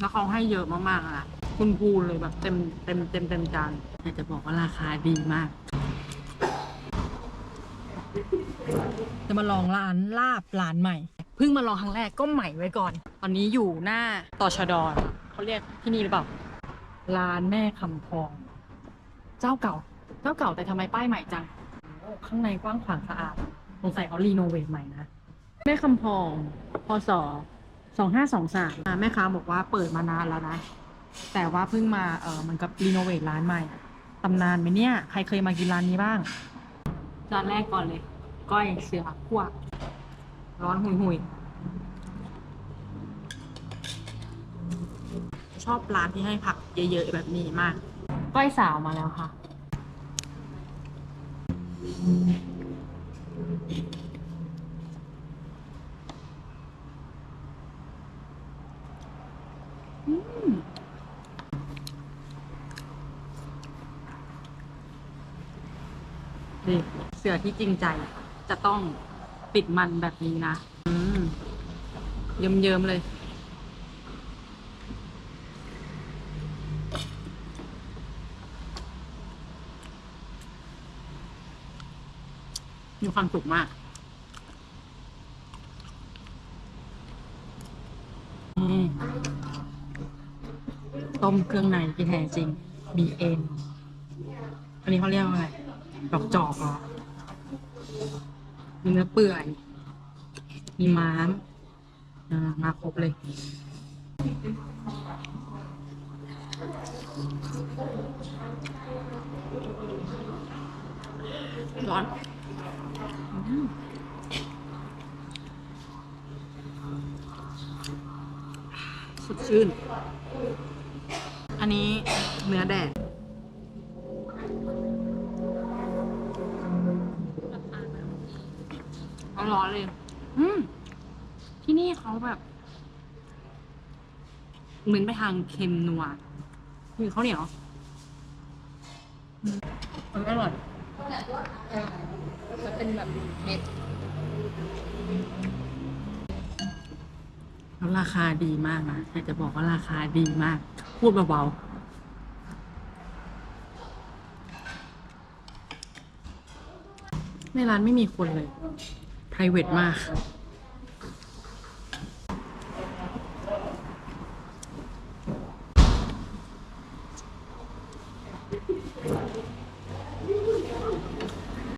แล้วเขาให้เยอะมากๆอะนะคุณพูเลยแบบเต็มเต็มเต็มเต็มจานแต่จะบอกว่าราคาดีมาก จะมาลองร้านลาบร้านใหม่ เพิ่งมาลองครั้งแรกก็ใหม่ไว้ก่อน ตอนนี้อยู่หน้าตอชดค่ะเขาเรียกที่นี่หรือเปล่า ร้านแม่คำพอง เจ้าเก่า เจ้าเก่าแต่ทำไมป้ายใหม่จัง ข้างในกว้างขวางสะอาด สงสัยเขารีโนเวทใหม่นะ แม่คำพอง พศ สองห้าสองสามแม่ค้าบอกว่าเปิดมานานแล้วนะ แต่ว่าเพิ่งมาเออเหมันกับรีโนเวทร้านใหม่ตำนานไหมเนี่ย ใครเคยมากินร้านนี้บ้าง จานแรกก่อนเลย ก้อยเสือขั่วร้อนหุยหุยชอบร้านที่ให้ผักเยอะๆแบบนี้มาก ก้อยสาวมาแล้วค่ะ นี่เสือที่จริงใจ จะต้องปิดมันแบบนี้นะ อืม เยิ้มๆเลย มีความสุขมาก นี่ ต้มเครื่องในที่แท้จริง มีเอ็น อันนี้เขาเรียกว่าอะไร ดอกจอกเหรอมีเนื้อเปื่อย มีม้ามอ่ามาครบเลย ร้อนอืมสดชื่น อันนี้เนื้อแดด เอาร้อนเลย อืม ที่นี่เขาแบบ เหมือนไปทางเค็มนัวมีข้าวเหนียวอืมเอออร่อยมันเป็นแบบเม็ดแล้วราคาดีมากนะแต่จะบอกว่าราคาดีมาก พูดเบาๆ ในร้านไม่มีคนเลย private มาก